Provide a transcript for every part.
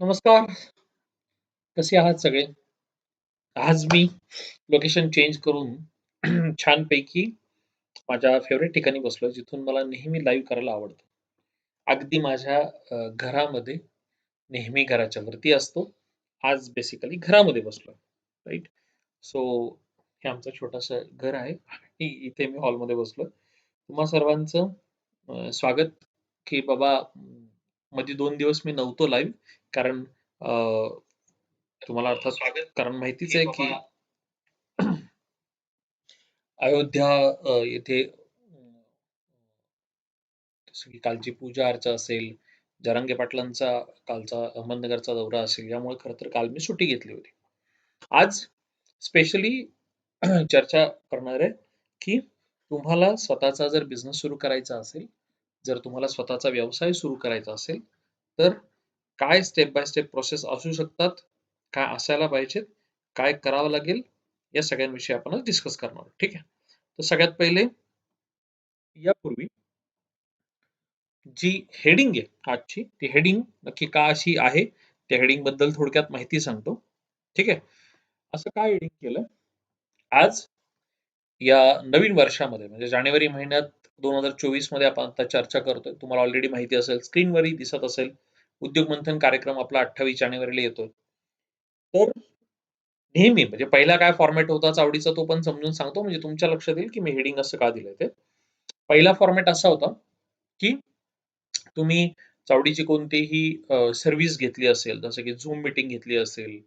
नमस्कार. कसे आहात सगळे? आज मी लोकेशन चेंज करून छानपैकी माझ्या फेवरेट ठिकाणी बसलो जिथून मला नेहमी लाईव्ह करायला आवडतं. अगदी माझ्या घरामध्ये नेहमी घराच्या वरती असतो. आज बेसिकली घरामध्ये बसलो राईट सो हे आमचं छोटंसं घर आहे आणि इथे मी हॉलमध्ये बसलो तुम्हा सर्वांचं स्वागत की बाबा मध्ये दोन दिवस मी नव्हतो लाईव्ह कारण तुम्हाला अर्थात स्वागत. कारण माहितीच आहे की अयोध्या येथे कालची पूजा अर्चा असेल जरांगे पाटलांचा कालचा अहमदनगरचा दौरा असेल यामुळे खर तर काल मी सुट्टी घेतली होती. आज स्पेशली चर्चा करणार आहे की तुम्हाला स्वतःचा जर बिझनेस सुरू करायचा असेल जर तुम्हाला स्वतःचा व्यवसाय सुरू करायचा असेल तर काय स्टेप बाय स्टेप प्रोसेस असू शकतात काय असायला पाहिजेत काय करावं लागेल या सगळ्यांविषयी आपण डिस्कस करणार ठीक आहे? तर सगळ्यात पहिले यापूर्वी जी हेडिंग आहे आजची ती हेडिंग नक्की का अशी आहे त्या हेडिंगबद्दल थोडक्यात माहिती सांगतो. ठीक आहे? असं काय हेडिंग केलं? आज या नवीन वर्षामध्ये म्हणजे जानेवारी महिन्यात दोन हजार चोवीसमध्ये आपण आता चर्चा करतोय. तुम्हाला ऑलरेडी माहिती असेल स्क्रीनवरही दिसत असेल. उद्योग मंथन कार्यक्रम आपला अठ्ठावीस जानेवारीला येतोय. तर नेहमी म्हणजे पहिला काय फॉर्मॅट होता चावडीचा तो पण समजून सांगतो. म्हणजे तुमच्या लक्षात येईल की मी हेडिंग असं का दिलंय ते. पहिला फॉर्मॅट असा होता की तुम्ही चावडीची कोणतीही सर्व्हिस घेतली असेल जसं की झूम मीटिंग घेतली असेल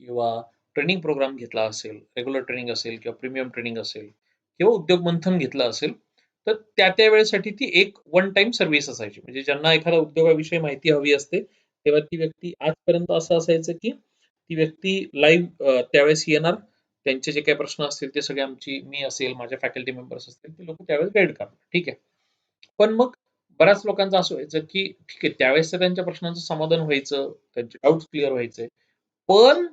किंवा ट्रेनिंग प्रोग्राम घेतला असेल रेग्युलर ट्रेनिंग असेल किंवा प्रीमियम ट्रेनिंग असेल किंवा उद्योग मंथन घेतलं असेल तर त्या त्या वेळेसाठी ती एक वन टाइम सर्व्हिस असायची. म्हणजे ज्यांना एखाद्या उद्योगाविषयी माहिती हवी असते तेव्हा ती व्यक्ती आजपर्यंत असं असायचं की ती व्यक्ती लाईव्ह त्यावेळेस येणार. त्यांचे जे काही प्रश्न असतील ते सगळे आमची मी असेल माझ्या फॅकल्टी मेंबर्स असतील ते लोक त्यावेळेस गाईड करणार. ठीक आहे? पण मग बऱ्याच लोकांचं असं व्हायचं की ठीक आहे त्यावेळेस तर त्यांच्या प्रश्नांचं समाधान व्हायचं त्यांचे डाऊट क्लिअर व्हायचे. पण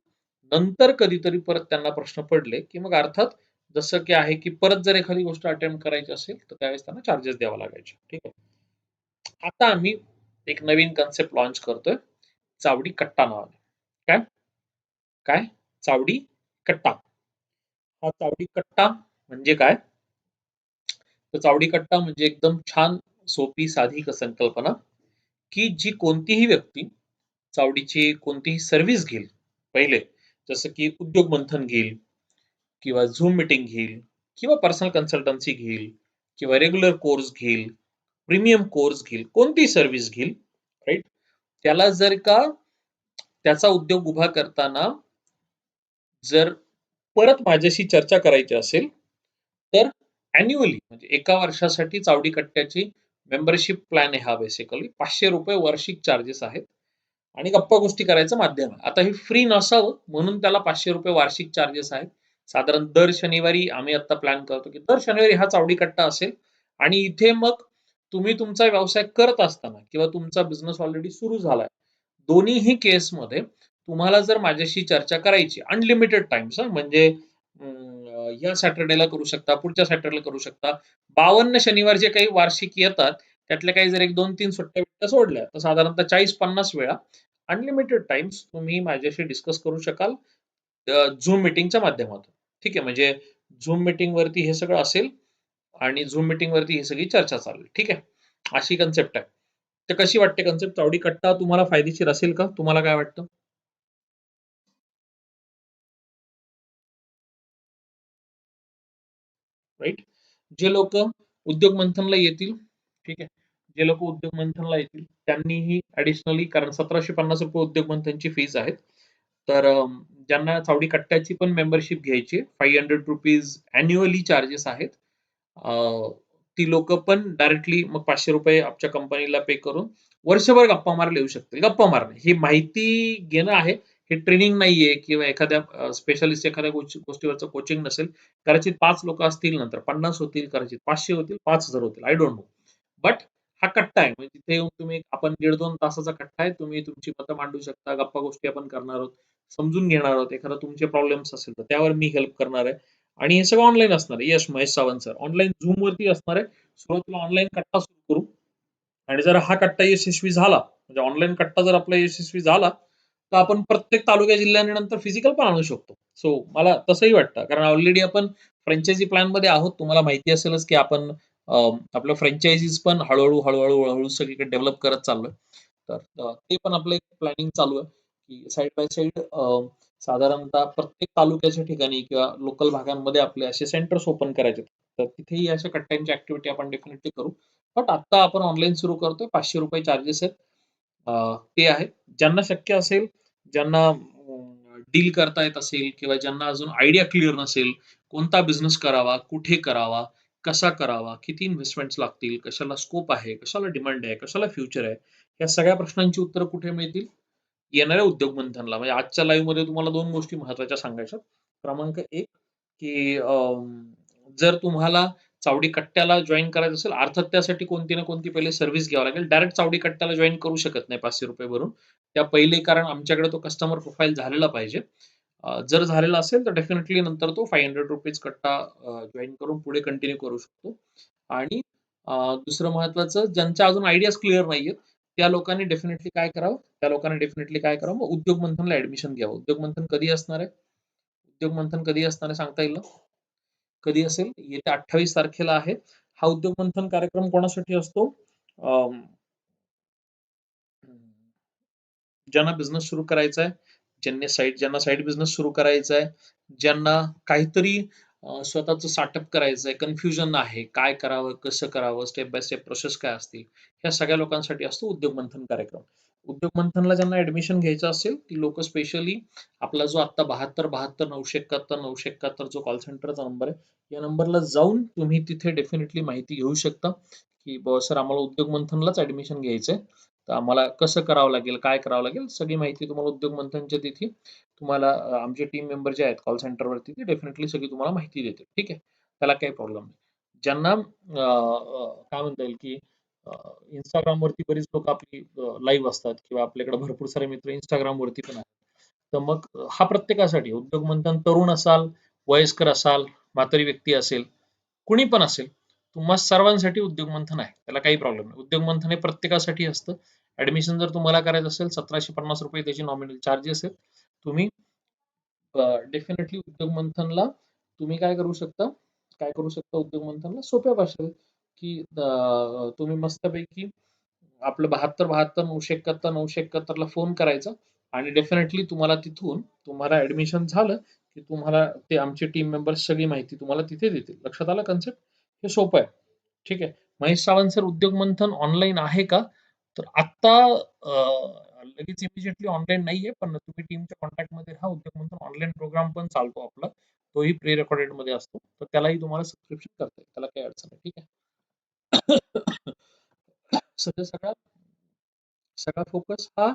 नंतर कधीतरी परत त्यांना प्रश्न पडले की मग अर्थात जसं की आहे की परत जर एखादी गोष्ट अटेम्प्ट करायची असेल तर त्यावेळेस त्यांना चार्जेस द्यावा लागायचे. ठीक आहे? आता आम्ही एक नवीन कन्सेप्ट लॉन्च करतोय. चावडी कट्टा नावाने. काय? काय? चावडी कट्टा. हा चावडी कट्टा म्हणजे काय? तर चावडी कट्टा म्हणजे एकदम छान सोपी साधी संकल्पना की जी कोणतीही व्यक्ती चावडीची कोणतीही सर्व्हिस घेईल पहिले. जसं की उद्योग मंथन घेईल किंवा झूम मीटिंग घेईल किंवा पर्सनल कन्सल्टन्सी घेईल किंवा रेग्युलर कोर्स घेईल प्रीमियम कोर्स घेईल कोणती सर्व्हिस घेईल राईट त्याला जर का त्याचा उद्योग उभा करताना जर परत माझ्याशी चर्चा करायची असेल तर अॅन्युअली म्हणजे एका वर्षासाठी चावडी कट्ट्याची मेंबरशिप प्लॅन आहे हा बेसिकली पाचशे रुपये वार्षिक चार्जेस आहेत. आणि गप्पा गोष्टी करायचं माध्यम आहे. आता हे फ्री नसावं म्हणून त्याला पाचशे रुपये वार्षिक चार्जेस आहेत. साधारण दर शनिवारी आम्ही आता प्लॅन करतो की दर शनिवारी हा चावडी कट्टा असेल. आणि इथे मग तुम्ही तुमचा व्यवसाय करत असताना किंवा तुमचा बिझनेस ऑलरेडी सुरू झालाय दोन्हीही केसमध्ये तुम्हाला जर माझ्याशी चर्चा करायची अनलिमिटेड टाइम्स म्हणजे या सॅटर्डेला करू शकता पुढच्या सॅटर्डेला करू शकता बावन्न शनिवार जे काही वार्षिक येतात त्यातल्या काही जर एक दोन तीन सुट्ट्या बिट्ट्या सोडल्या तर साधारणतः चाळीस पन्नास वेळा अनलिमिटेड टाइम्स तुम्ही माझ्याशी डिस्कस करू शकाल. झूम मिटिंगच्या माध्यमातून. ठीक आहे म्हणजे झूम मीटिंग वरती हे सगळं असेल आणि झूम मीटिंग वरती ही सगळी चर्चा चालेल. ठीक आहे? अशी कन्सेप्ट आहे. तर कशी वाटते कन्सेप्ट चावडी कट्टा तुम्हाला फायदेशीर असेल का? तुम्हाला काय वाटतं? राईट जे लोक उद्योग मंथनला येतील ठीक आहे? जे लोक उद्योग मंथनला येतील त्यांनीही ऍडिशनली कारण सतराशे पन्नास रुपये उद्योग मंथनची फीज आहेत. तर ज्यांना चावडी कट्ट्याची पण मेंबरशिप घ्यायची five hundred rupees annually charges आहेत. ती लोक पण डायरेक्टली मग पाचशे रुपये आमच्या कंपनीला पे करून वर्षभर गप्पा मारायला येऊ शकतील. गप्पा मारणे. ही माहिती घेणं आहे. हे ट्रेनिंग नाहीये किंवा एखाद्या स्पेशलिस्ट एखाद्या गोष्टीवरचं कोचिंग नसेल. कदाचित पाच लोक असतील नंतर. पन्नास होतील कदाचित पाचशे होतील पाच हजार होतील. आय डोंट नो बट हा कट्टा आहे. म्हणजे तिथे येऊन तुम्ही आपण दीड दोन तासाचा कट्टा आहे. तुम्ही तुमची मतं मांडू शकता. गप्पा गोष्टी आपण करणार आहोत. समजून घेणार आहोत एखादा तुमचे प्रॉब्लेम्स असेल तर त्यावर मी हेल्प करणार आहे. आणि हे सगळं ऑनलाईन असणार आहे. Yash Mahesh Sawant sir online zoom वरती असणार आहे. सुरुवातीला ऑनलाईन कट्टा सुरू करू. आणि जर हा कट्टा यशस्वी झाला म्हणजे ऑनलाईन कट्टा जर आपला यशस्वी झाला तर आपण प्रत्येक तालुक्या जिल्ह्याने नंतर फिजिकल पण आणू शकतो. सो मला तसंही वाटतं. कारण ऑलरेडी आपण फ्रँचायझी प्लॅनमध्ये आहोत. तुम्हाला माहिती असेलच की आपण आपलं फ्रँचायझीज पण हळूहळू हळूहळू हळूहळू सगळीकडे डेव्हलप करत चाललोय. तर ते पण आपलं एक प्लॅनिंग चालू आहे. की साईड बाय साईड साधारणतः प्रत्येक तालुक्याच्या ठिकाणी किंवा लोकल भागांमध्ये आपले असे सेंटर्स ओपन करायचे तर तिथेही अशा कट्ट्यांची ऍक्टिव्हिटी आपण डेफिनेटली करू. बट आता आपण ऑनलाईन सुरू करतोय. पाचशे रुपये चार्जेस आहेत. ते आहे ज्यांना शक्य असेल ज्यांना डील करता येत असेल किंवा ज्यांना अजून आयडिया क्लिअर नसेल कोणता बिझनेस करावा कुठे करावा कसा करावा किती इन्व्हेस्टमेंट लागतील कशाला स्कोप आहे कशाला डिमांड आहे कशाला फ्युचर आहे या सगळ्या प्रश्नांची उत्तरं कुठे मिळतील? येणाऱ्या उद्योग मंथनला म्हणजे आजच्या लाईव्हमध्ये तुम्हाला दोन गोष्टी महत्त्वाच्या सांगायच्या. क्रमांक एक की जर तुम्हाला चावडी कट्ट्याला जॉईन करायचं असेल अर्थात त्यासाठी कोणती ना कोणती पहिले सर्व्हिस घ्यावी लागेल. डायरेक्ट चावडी कट्ट्याला जॉईन करू शकत नाही पाचशे रुपये भरून. त्या पहिले कारण आमच्याकडे तो कस्टमर प्रोफाईल झालेला पाहिजे. जर झालेला असेल तर डेफिनेटली नंतर तो फाईव्ह हंड्रेड रुपीज कट्टा जॉईन करून पुढे कंटिन्यू करू शकतो. आणि दुसरं महत्वाचं ज्यांच्या अजून आयडियाज क्लिअर नाहीयेत त्या लोकांनी डेफिनेटली काय करावं? त्या लोकांनी डेफिनेटली काय करावं? मग उद्योग मंथनला ऍडमिशन घ्यावं. उद्योग मंथन कधी असणार आहे? उद्योग मंथन कधी असणार आहे सांगता येईल कधी असेल? येत्या अठ्ठावीस तारखेला आहे. हा उद्योग मंथन कार्यक्रम कोणासाठी असतो? ज्यांना बिझनेस सुरू करायचा आहे ज्यांनी साईड ज्यांना साईड बिझनेस सुरू करायचा आहे ज्यांना काहीतरी स्वतःच स्टार्टअप करायचंय कन्फ्युजन आहे काय करावं कसं करावं स्टेप बाय स्टेप प्रोसेस काय असतील ह्या सगळ्या लोकांसाठी असतो उद्योग मंथन कार्यक्रम. उद्योग मंथनला ज्यांना ऍडमिशन घ्यायचं असेल ती लोक स्पेशली आपला जो आता बहात्तर बहात्तर नऊशे एकाहत्तर नऊशे एकाहत्तर जो कॉल सेंटरचा नंबर आहे या नंबरला जाऊन तुम्ही तिथे डेफिनेटली माहिती घेऊ शकता की सर आम्हाला उद्योग मंथनलाच ऍडमिशन घ्यायचंय. तर आम्हाला कसं करावं लागेल काय करावं लागेल सगळी माहिती तुम्हाला उद्योग मंथनच्या तिथे तुम्हाला आमचे टीम मेंबर जे आहेत कॉल सेंटरवरती ते डेफिनेटली सगळी तुम्हाला माहिती देते ठीक आहे? त्याला काही प्रॉब्लेम नाही. ज्यांना काय म्हणता येईल की इंस्टाग्राम वरती बरीच लोक आपली लाईव्ह असतात किंवा आपल्याकडे भरपूर सारे मित्र इंस्टाग्राम वरती पण आहेत. तर मग हा प्रत्येकासाठी उद्योग मंथन तरुण असाल वयस्कर असाल म्हातारी व्यक्ती असेल कुणी पण असेल तुम्हा सर्वांसाठी उद्योग मंथन आहे. त्याला काही प्रॉब्लेम नाही. उद्योग मंथन हे प्रत्येकासाठी असतं. ऍडमिशन जर तुम्हाला करायचं असेल सतराशे पन्नास रुपये त्याची नॉमिनल चार्जेस आहेत. तुम्ही डेफिनेटली उद्योग मंथनला तुम्ही काय करू शकता? काय करू शकता उद्योग मंथनला? सोप्या भाषेत की तुम्ही मस्तपैकी आपलं बहात्तर बहात्तर नऊशे एकाहत्तर नऊशे एकाहत्तरला फोन करायचा आणि डेफिनेटली तुम्हाला तिथून तुम्हाला ऍडमिशन झालं की तुम्हाला ते आमचे टीम मेंबर्स सगळी माहिती तुम्हाला तिथे देतील. लक्षात आलं कन्सेप्ट हे सोपं आहे. ठीक आहे? महेश सावंत सर उद्योग मंथन ऑनलाईन आहे का? तर आता लगेच इमिजिएटली ऑनलाईन नाहीये पण तुम्ही टीमच्या कॉन्टॅक्टमध्ये राहा. उद्योग मंथन ऑनलाईन प्रोग्राम पण चालतो आपला. तोही प्री रेकॉर्डेडमध्ये असतो. तर त्यालाही तुम्हाला सबस्क्रिप्शन करता येईल. त्याला काही अडचण नाही. ठीक आहे? सध्या सगळा सगळा फोकस हा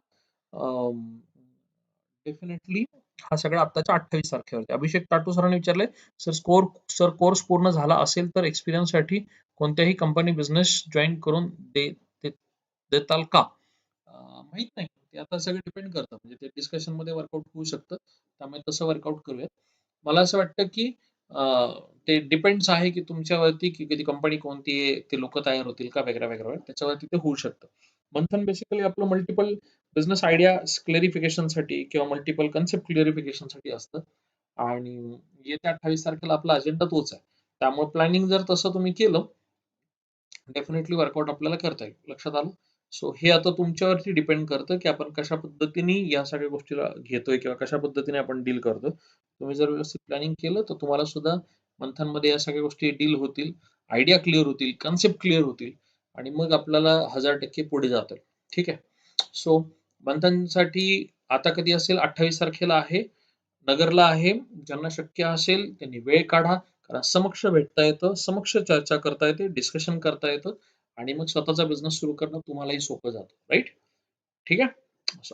डेफिनेटली हा सगळा आताच्या अठ्ठावीस तारखेवरती. अभिषेक टाटू सरांनी विचारले सर स्कोर सर कोर्स पूर्ण झाला असेल तर एक्सपिरियन्ससाठी कोणत्याही कंपनी बिझनेस जॉईन करून दे देताल का? माहीत नाही. ते आता सगळं डिपेंड करतं. म्हणजे ते डिस्कशनमध्ये वर्कआउट होऊ शकतं. त्यामुळे तसं वर्कआउट करूयात. मला असं वाटतं की ते डिपेंड्स आहे की तुमच्यावरती की कधी कंपनी कोणती आहे ते लोक तयार होतील का वगैरे वगैरे त्याच्यावरती ते होऊ शकतं. मंथन बेसिकली आपलं मल्टिपल बिझनेस आयडिया क्लेरिफिकेशनसाठी किंवा मल्टिपल कन्सेप्ट क्लिअरिफिकेशनसाठी असतं. आणि येत्या अठ्ठावीस तारखेला आपला अजेंडा तोच आहे. त्यामुळे प्लॅनिंग जर तसं तुम्ही केलं डेफिनेटली वर्कआउट आपल्याला करता येईल. लक्षात आलं? सो हे आता तुमच्यावरती डिपेंड करतं की आपण कशा पद्धतीने या सगळ्या गोष्टीला घेतोय किंवा कशा पद्धतीने आपण डील करतो तुम्ही जर व्यवस्थित प्लॅनिंग केलं तर तुम्हाला सुद्धा मंथांमध्ये या सगळ्या गोष्टी डील होतील आयडिया क्लिअर होतील कन्सेप्ट क्लिअर होतील आणि मग आपल्याला हजार टक्के पुढे जातील ठीक आहे? सो मंथनसाठी आता कधी असेल? अठ्ठावीस तारखेला आहे. नगरला आहे. ज्यांना शक्य असेल त्यांनी वेळ काढा. कारण समक्ष भेटता येतं समक्ष चर्चा करता येते डिस्कशन करता येतं आणि मग स्वतःचा बिझनेस सुरू करणं तुम्हालाही सोपं जातं. राईट ठीक आहे?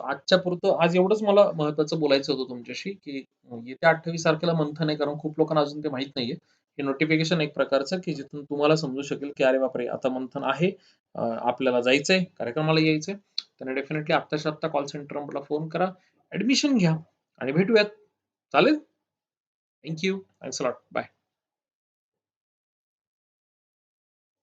आजच्या पुरतं आज एवढंच मला महत्वाचं बोलायचं होतं तुमच्याशी की येत्या अठ्ठावीस तारखेला मंथन आहे कारण खूप लोकांना अजून ते माहीत नाहीये. हे नोटिफिकेशन एक प्रकारचं की जिथून तुम्हाला समजू शकेल की अरे बापरे आता मंथन आहे आपल्याला जायचंय कार्यक्रमाला यायचंय. त्यांना डेफिनेटली आत्ताच्या आत्ता कॉल सेंटर नंबरला फोन करा. ऍडमिशन घ्या आणि भेटूयात. चालेल? Thank you thanks lot bye